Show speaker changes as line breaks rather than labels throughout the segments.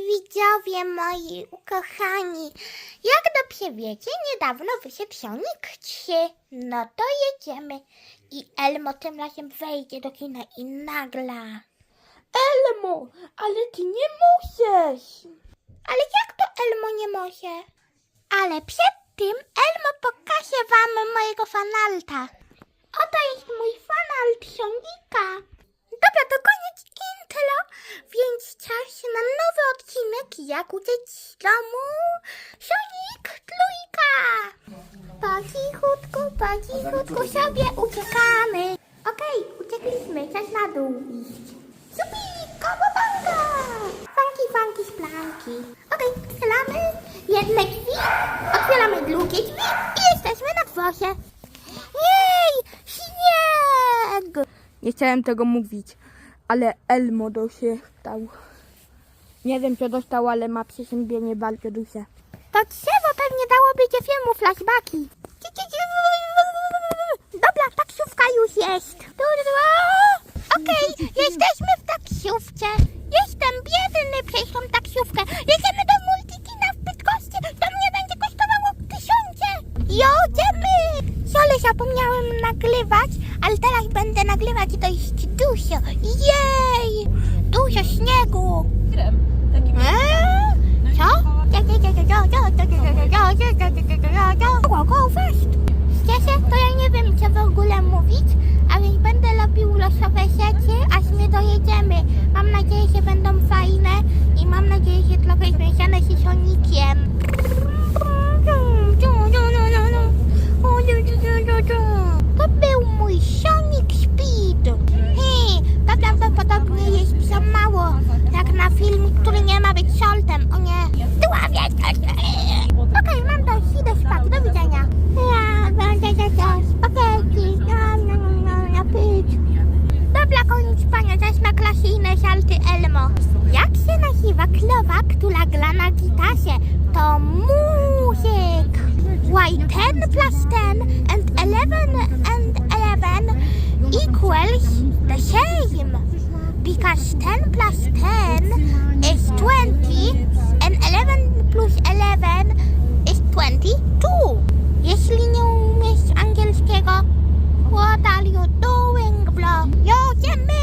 widzowie moi ukochani. Jak dobrze wiecie, niedawno wyszedł Sonic 3. No to jedziemy. I Elmo tym razem wejdzie do kina i nagle.
Elmo, ale ty nie możesz.
Ale jak to Elmo nie może? Ale przed tym Elmo pokaże wam mojego fanalta. Oto jest mój fanalt Sonika. Dobra, to koniec intro, więc czas na nowy odcinek Jak uciec z domu Sonic Trójka. Po cichutku, po cichutku sobie uciekamy. Okej, uciekliśmy, czas na dół iść. Supi, kawabanga! Funky, funky, splanki. Okej, otwieramy jedne drzwi, otwieramy drugie drzwi i jesteśmy na dworze. Jej, śnieg!
Nie chciałem tego mówić, ale Elmo dostał. Nie wiem co dostał, ale ma przeziębienie bardzo duże.
To drzewo pewnie dałoby filmu flashbacki. Dobra, taksówka już jest. Okej, jesteśmy w taksówce. Jestem biedny przez tą taksówkę. Jedziemy do multikina w Bydgoszczy. To mnie będzie kosztowało tysiące. Jedziemy. Sorry, zapomniałem nagrywać, ale teraz będę nagrywać dość dużo. Jej! Dużo śniegu. Eee? Fast! Szczerze, to ja nie wiem, co w ogóle mówić, a więc będę robił losowe rzeczy, aż my dojedziemy. Mam nadzieję, że będą fajne i mam nadzieję, że trochę związane z Sonikiem. 10 plus 10 and 11 and 11 equals the same? Because 10 plus 10 is 20 and 11 plus 11 is 22. Jeśli nie umiesz angielskiego, what are you doing, bro? Jedziemy!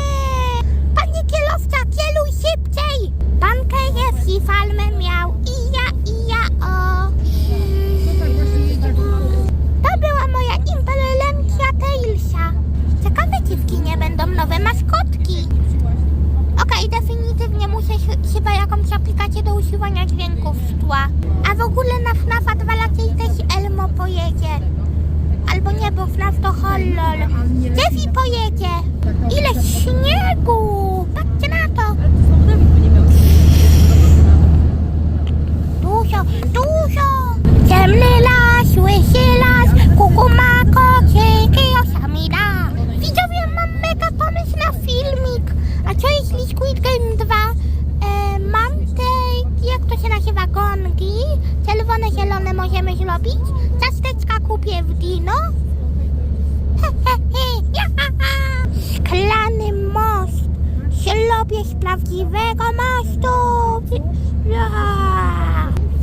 Panie kierowca, kieruj szybciej! Pan KFC falmę do usuwania dźwięków z tła. A w ogóle na FNAFa 2 raczej też Elmo pojedzie. Albo nie, bo FNAF to horror. Steffi pojedzie. Ile śniegu! Patrzcie na to. Dużo, dużo. Ciemny las, łysy las, kukuma, kocyki, osamida. Widzowie, mam mega pomysł na filmik. A co jeśli Squid Game 2 e, mam te, jak to się nazywa, gongi? Czerwone, zielone zrobić? Ciasteczka kupię w Dino. He, he, he, ja. Szklany most. Zrobię z prawdziwego mostu.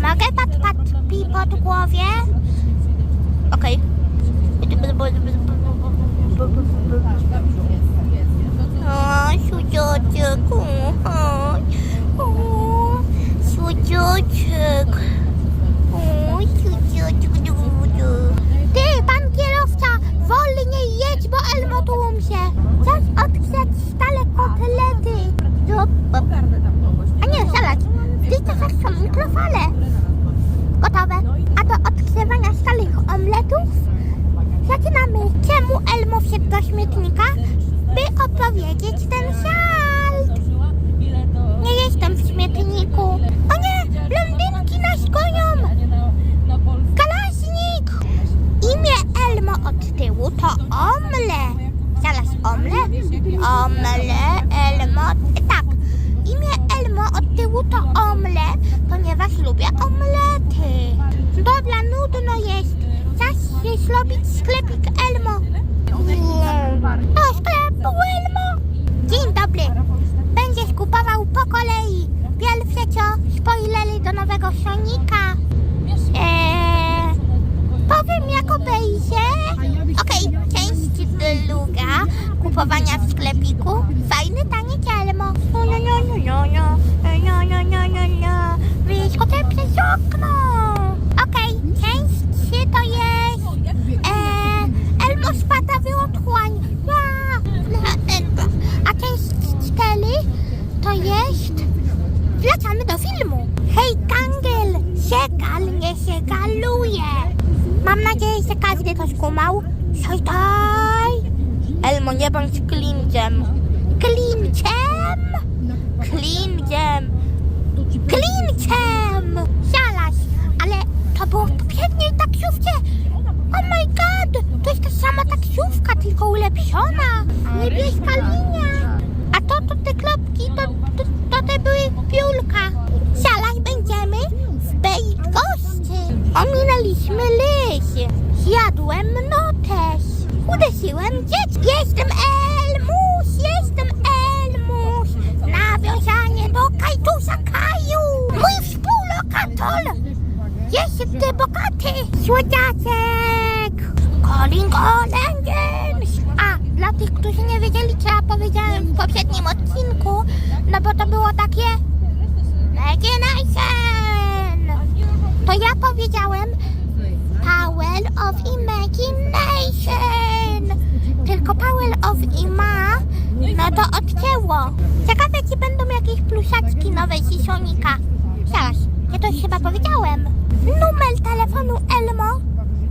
Mogę pat, pat, pi pod głowie? Okej. O, sudziuczek. O, sudziuczek. O, sudziuczek. du, du. Ty, pan kierowca, wolniej jedź, bo Elmo tu umrze. Czas odgrzać stale kotlety. Zup. A nie, salać. W tych czasach są mikrofale. Gotowe. A do odgrzewania stałych omletów zaczynamy. Czemu Wszedł do śmietnika? By opowiedzieć ten żart. Nie jestem w śmietniku. O nie, blondynki nas gonią. Kalaśnik. Imię Elmo od tyłu to Omle. Zaraz Omle? Omle, Elmo. Tak. Imię Elmo od tyłu to Omle, ponieważ lubię omlety. Dobra, nudno jest. Się zrobić sklepik Elmo. O, sklep Elmo. Dzień dobry. Będziesz kupował po kolei. Pierwsze co? nowego Sonika. Eee, powiem jak obejrzę. Okej, część druga kupowania w sklepiku. Fajny taniec Elmo. No, no, no, no, no, no. No, no, no, no, no. Wyskoczę przez okno. Okej, część trzy to jest eee, Elmo spada w otchłań. Ja. A część cztery to jest Wracamy do filmu. Hej, Kangel! Segal nie segaluje. Mam nadzieję, że każdy to skumał. Sojtaj!
Elmo, nie bądź klimciem.
Klincem! Klincem! Klincem! Zaraz, ale to było w poprzedniej taksówce. Oh my god! To jest ta sama taksówka, tylko ulepszona. Niebieska linia. A to, to te klopki, to, to, to te były piórka. Zaraz będziemy w Bejtgoszczy. Ominęliśmy les. Zjadłem notes. Uderzyłem dziecko. Jestem Elmus, jestem Elmus. Nawiązanie do Kajtusa Kaju. Mój współlokator jest ty bogaty. Słodziaczek. Odcinku, no bo to było takie Imagination. To ja powiedziałem Power of Imagination. Tylko Power of Ima, no to odcięło. Ciekawe, będą jakieś pluszaczki nowe z Sonika. Zaraz, ja to już chyba powiedziałem. Numer telefonu Elmo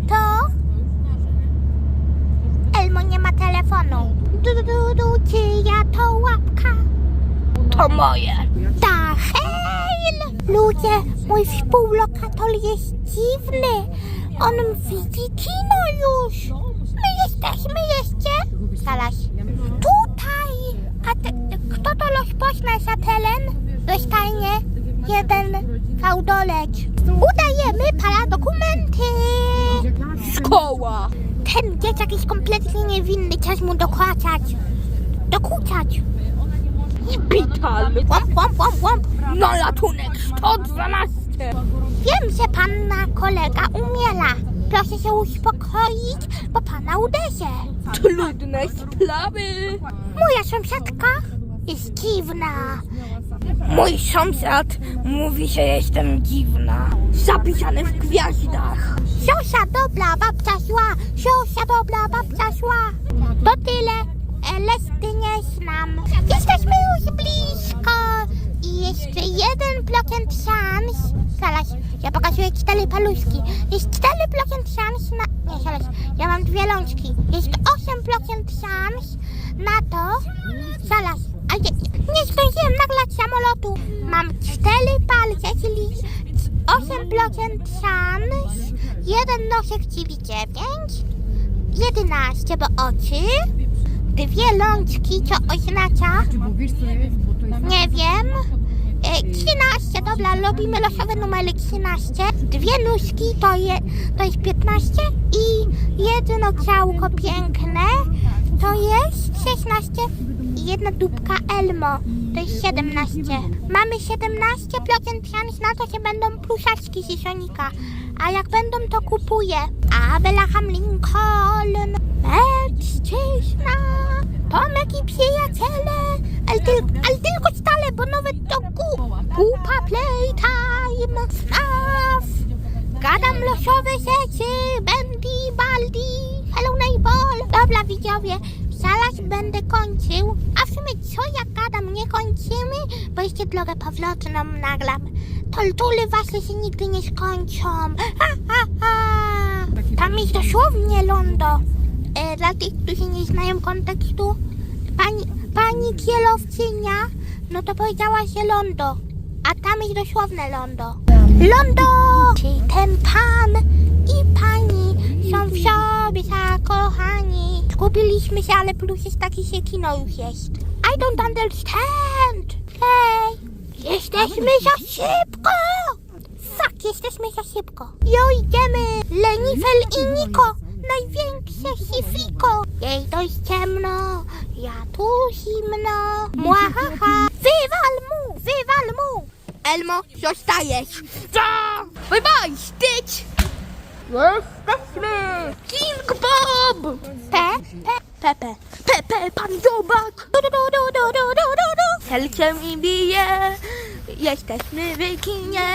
to... Elmo nie ma telefonu. To
moje.
Ta hejl! Ludzie, mój współlokator jest dziwny. On widzi kino już. My jesteśmy jeszcze... Zaraz. Tutaj. A te, kto to rozpocznie za telen? Dostanie jeden fałdolec. Udajemy paradokumenty.
Szkoła.
Ten dzieciak jest kompletnie niewinny. Czas mu dokładać. Dokuczać.
Szpital.
Łamp, łamp, łamp, łamp.
Na ratunek 112.
Wiem, że panna kolega umiera. Proszę się uspokoić, bo pana uderzę.
Trudne sprawy.
Moja sąsiadka jest dziwna.
Mój sąsiad mówi, że jestem dziwna. Zapisane w gwiazdach.
Zosia dobra, babcia zła. Zosia dobra, babcia zła. To tyle. E, Reszty nie znam. Jesteśmy już blisko. I jeszcze jeden procent szans. Zaraz, ja pokazuję cztery paluszki. Jest 4% szans na... Nie, zaraz, ja mam dwie lączki. Jest 8% szans na to... Zaraz, a nie, nie zdążyłem nagrać samolotu. Mam cztery palce, czyli 8% szans. Jeden nosek, czyli 9. 11, bo oczy. Dwie lączki, co oznacza...
Bo wiesz co jest, bo to jest...
Nie wiem. E, 13, dobra, robimy losowe numery 13. Dwie nóżki to, je, to jest 15 i jedno ciałko piękne to jest 16 i jedna dupka Elmo to jest 17. Mamy 17% szans na to, że będą pluszaczki z Sonika. A jak będą, to kupuję. Abraham Lincoln, mężczyzna, Tomek i przyjaciele, ale, tyl, ale tylko stale, bo nawet to gu, kupa playtime, snaf, gadam losowe rzeczy, Bendy, Baldi, Hello Neighbor. Dobra widzowie, zaraz będę kończył, a w sumie co ja gadam, nie kończymy, bo jeszcze drogę powrotną nagram. Tortury wasze się nigdy nie skończą. Ha, ha, ha. Tam jest dosłownie lądo. Dla tych, którzy nie znają kontekstu, pani, pani no to powiedziała się lądo, a tam jest dosłowne lądo. Lądo! Czyli ten pan i pani są w sobie zakochani. Zgubiliśmy się, ale plus jest taki, że kino już jest. I don't understand. Hej, jesteśmy za szybko. Fuck, jesteśmy za szybko. Jo, idziemy. Lenifel i Niko. Największe sifiko. Jej jest ciemno. Ja tu zimno. Młahaha. Wywal mu, wywal mu. Elmo, zostajesz. Co? Bye bye, styć!
Jesteśmy!
King Bob! Pe, pe, Pepe, Pepe, pan Zobak! Du, du, du, du, du, du, du, du. Serce mi bije, jesteśmy w kinie,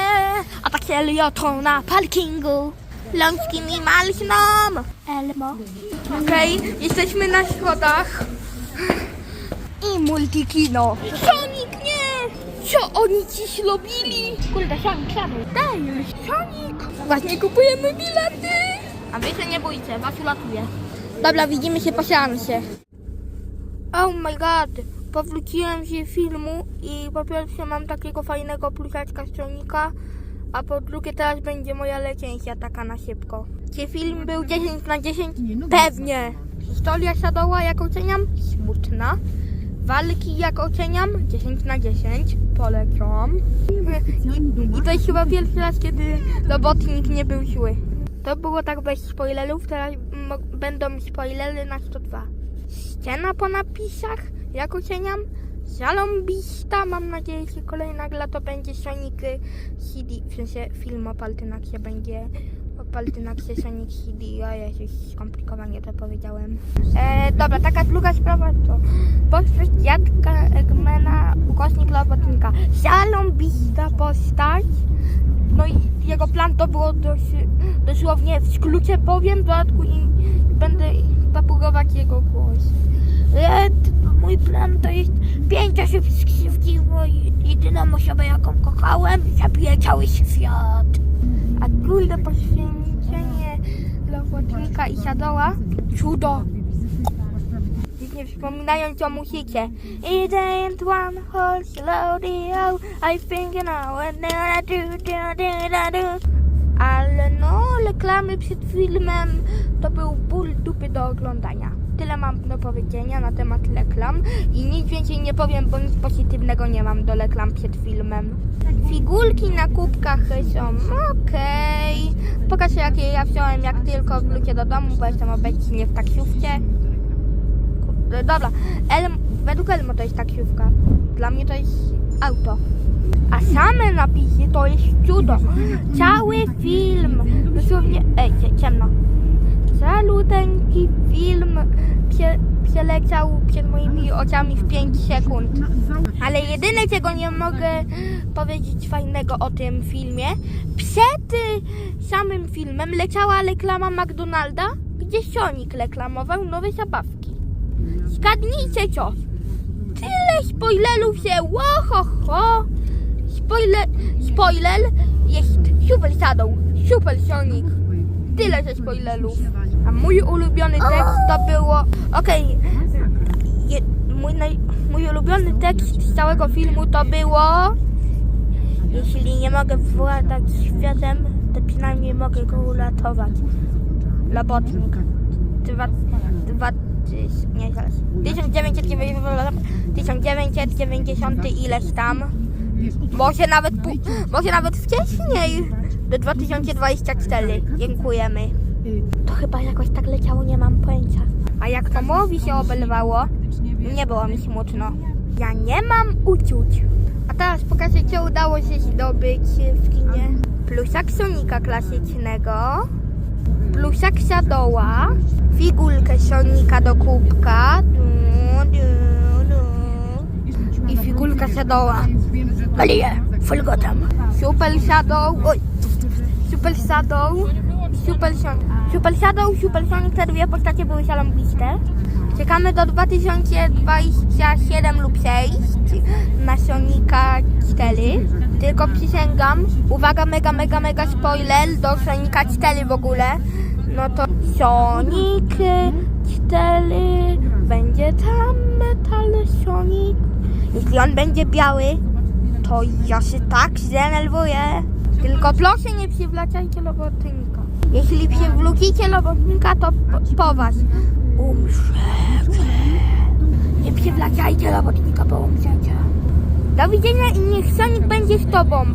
a tak to na parkingu. Lączki mi malśną, Elmo.
Okej, jesteśmy na schodach. I multikino. Sonic, nie! Co oni ci zrobili?
Kurde, Sonic, siadaj.
Daj, Sonic! Właśnie kupujemy bilety.
A wy się nie bójcie, was ulatuje.
Dobra, widzimy się po seansie. Oh my god, powróciłem się filmu i po pierwsze mam takiego fajnego plusaczka z Sonika, a po drugie teraz będzie moja lecięcia taka na szybko. Czy film był 10 na 10? Pewnie. Historia Shadowa jak oceniam? Smutna. Walki jak oceniam? 10 na 10. Polecam. I to jest chyba pierwszy raz, kiedy robotnik nie był zły. To było tak bez spoilerów, teraz będą spoilery na 102. Scena po napisach, jak oceniam? Zalombista, mam nadzieję, że kolejna gra to będzie Sonic CD, w sensie film o Paltynaksie będzie o Paltynaksie Sonic CD, a Jezus, skomplikowanie to powiedziałem. E, dobra, taka druga sprawa to postać dziadka Eggmana, ukośnik robotnika. Zalombista postać, no i jego plan to było dosłownie w skrócie powiem, w dodatku i będę papugować jego głos. T- mój plan to jest pięć osób bo jedyną osobę jaką kochałem, zabije cały świat. A kurde poświęcenie robotnika i siadoła, cudo. Nie wspominając o musicie. It ain't one horse rodeo, I think you know what I do, do, do, do. Ale no, reklamy przed filmem to był ból dupy do oglądania. Tyle mam do powiedzenia na temat reklam i nic więcej nie powiem, bo nic pozytywnego nie mam do reklam przed filmem. Figurki na kubkach są okej. Pokażę jakie ja wziąłem jak tylko wrócę do domu, bo jestem obecnie w taksówce. Kurde, Dobra, Elm, według Elmo to jest taksówka. Dla mnie to jest auto. A same napisy to jest cudo. Cały film, dosłownie, ej, cie- ciemno. Caluteńki film prze, przeleciał przed moimi oczami w 5 sekund. Ale jedyne, czego nie mogę powiedzieć fajnego o tym filmie, przed y, samym filmem leciała reklama McDonalda, gdzie Sonic reklamował nowe zabawki. Zgadnijcie co? Tyle spoilerów się, łohoho! Spoiler, spoiler jest Super Shadow, Super Sonic. Tyle ze spoilerów. A mój ulubiony tekst to było... Okej, je- mój, naj, mój ulubiony tekst z całego filmu to było... Jeśli nie mogę władać światem, to przynajmniej mogę go uratować. Robotnik. Dwa, dwa, nie, zaraz. 1990, 1990 ileś tam. Może nawet, może nawet wcześniej. Do 2024. Dziękujemy. To chyba jakoś tak leciało, nie mam pojęcia. A jak Tomowi się obelwało, nie było mi smutno. Ja nie mam uczuć. A teraz pokażę, co udało się zdobyć w kinie. Plusak Sonika klasycznego, plusak Shadowa, figurkę Sonika do kubka i figurka Shadowa. Malie, fulgotam. Super Shadow, oj, Super Shadow, Super Sonic. Super Shadow, Super Sonic, te dwie postacie były szalambiste. Czekamy do 2027 lub 6 na Sonika 4. Tylko przysięgam, uwaga, mega, mega, mega spoiler do Sonika 4 w ogóle. No to Sonic 4 będzie tam Metal Sonic. Jeśli on będzie biały, to ja się tak zdenerwuję. Tylko proszę nie przywlacajcie robotnika. Jeśli przywrócicie robotnika, to po, po was umrzecie. Nie przywlacajcie robotnika, bo umrzecie. Do widzenia i niech Sonic będzie z tobą.